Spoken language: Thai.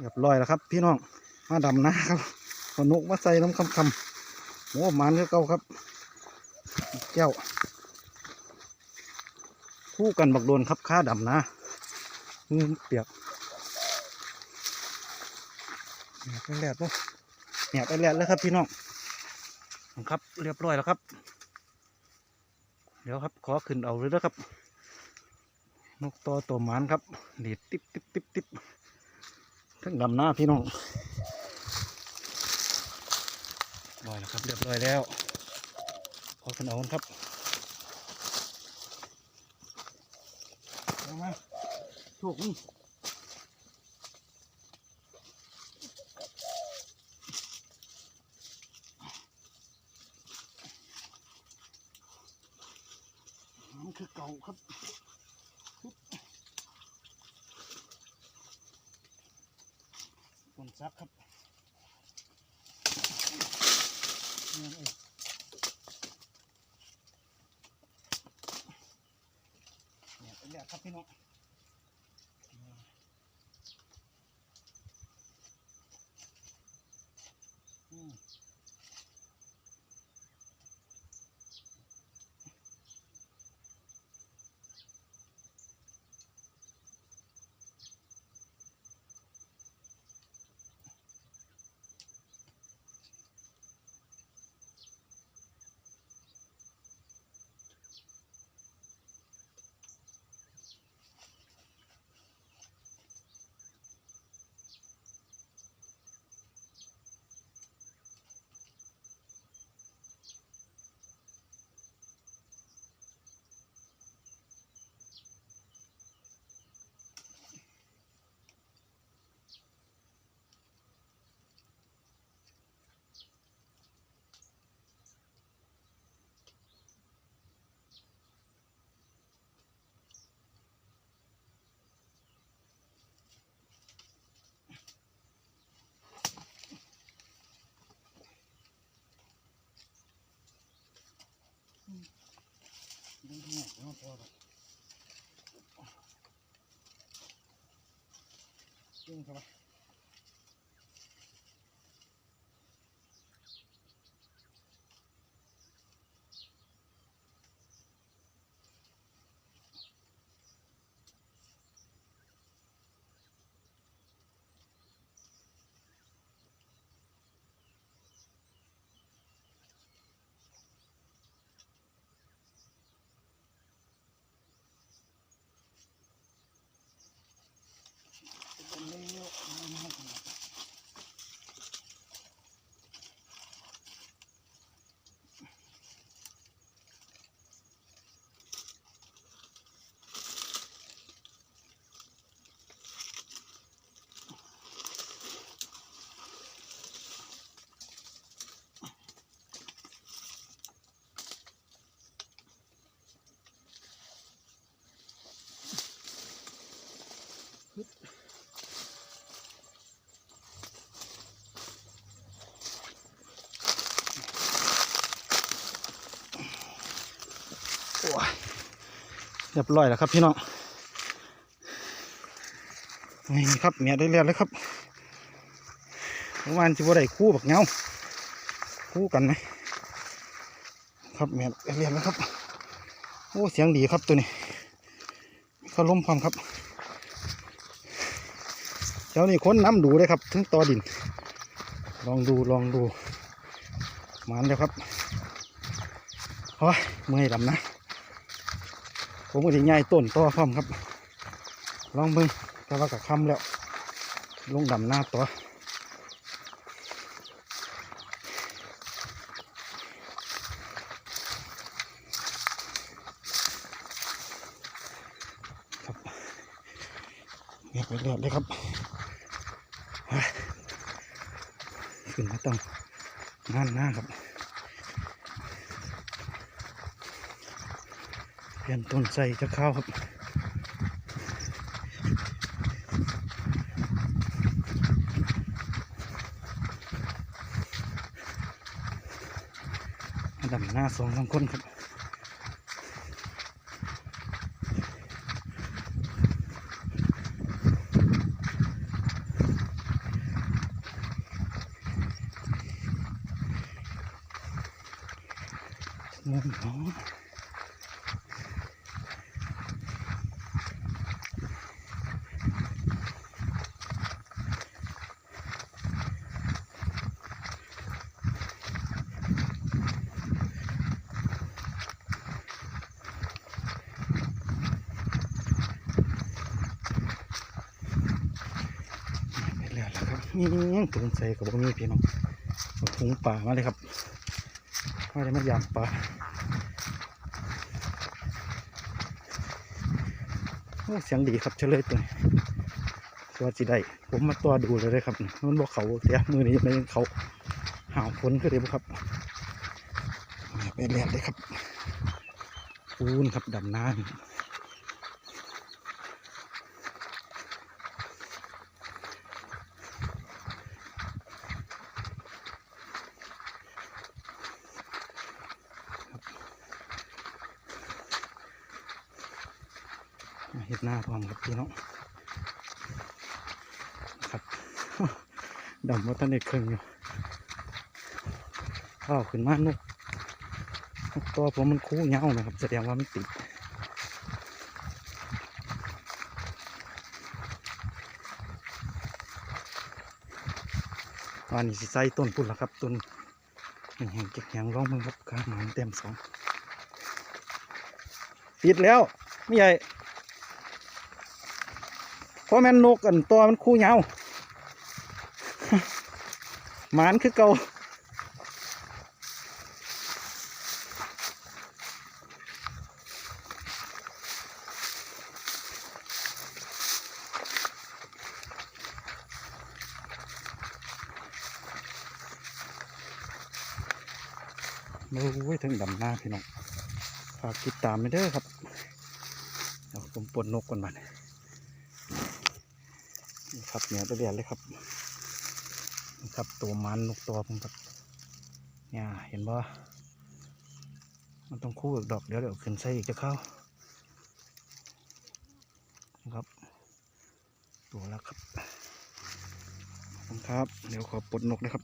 เรียบร้อยแล้วครับ พี่น้องมาดำนะครับเอานกมาใส่น้ำคำคำโอ้หมันก็เก่าครับแก้วคู่กันบักโดนครับค่าดำนะมือเปียกเนี่ยไปแลดบ่เนี่ยไปแลดแล้วครับพี่น้องครับเรียบร้อยแล้วครับ เดี๋ยวครับขอขึ้นเอาเลยนะครับ นกตัวตัวหมานครับดีดติ๊บติ๊บติ๊บติ๊บ ทั้งดำหน้าพี่น้องร้อยแล้วครับเรียบร้อยแล้วขอขึ้นเอาครับเอามาโชคนี่มันคือเก่าครับ คน ซักครับนี่เองเนี่ยเป็นแบบครับพี่น้องอืม ดูเนี่ยเนาะพอแล้วจิ้งเข้าไปเป็นเลี้ยวนะครับโอ้ยเรียบร้อยแล้วครับพี่น้องนี่ครับเนี่ยได้เรียบเลยครับเมื่อวานที่ว่าได้คู่บักเงาคู่กันไหมครับเนี่ยได้เรียบแล้วครับโอ้เสียงดีครับตัวนี้เขาล้มพร้อมครับเจ้านี่ค้นน้ำดูเลยครับถึงตอดิน ลองดูลองดูหมันแล้วครับโอ้ยเมื่อยลำนะ ผมก็จะง่ายต้นต่อพร้อมครับ ลองเบิ่งแต่ว่ากับคำแล้ว ลงดำหน้าตัวครับเงียบไปเรียบเลยครับขึ้นมาต้องงานหน้าครับ เป็นต้นใส่จะเข้าครับดำหน้าสองสองคนครับน้อ嗯。 แล้วล่ะครับนี่ตื่นใส่กับพวกนี้พี่น้องเอาถุงป่ามาเลยครับม่ได้มายามป่าโอ้เสียงดีครับเฉลยตัวตัวจีได้ผมมาตัวดูเลยเลยครับมันบอกเขาเสียมือนี้ยังไม่เขาหาวฝนก็เลยครับไปแล้วเลยครับปูนครับดำน้ำ เห็ดหน้าพร้อมครับพี่น้องครับดำว่าท่านเด็กเครื่องอยู่ข้าวขึ้นมานกนกตัวผมมันคู่เงานะครับแสดงว่ามันติดวันนี้สิใส่ต้นพุ่นละครับต้นแห่งเก็บแหงร้องมึงครับข้ามันเต็มสอง ติดแล้วไม่ใหญ่ เพราะแม่นนกอันตัวมันคู่เหงาหมานคือเก่าโอ้ยถึงดำหน้าพี่น้อง ฝากติดตามไปเด้อครับ เดี๋ยวผมปลดนกก่อนบัดนี่ ครับเหนียตะเดียนเลยครับครับตัวมันนกตัวผมครับเนี่ยเห็นบ่มันต้องคู่กับดอกเดี๋ยวเดี๋ยวขึ้นใส่อีกจะเข้านะครับ ตัวแล้วครับขอบคุณครับ เดี๋ยวขอปลดนกนะครับ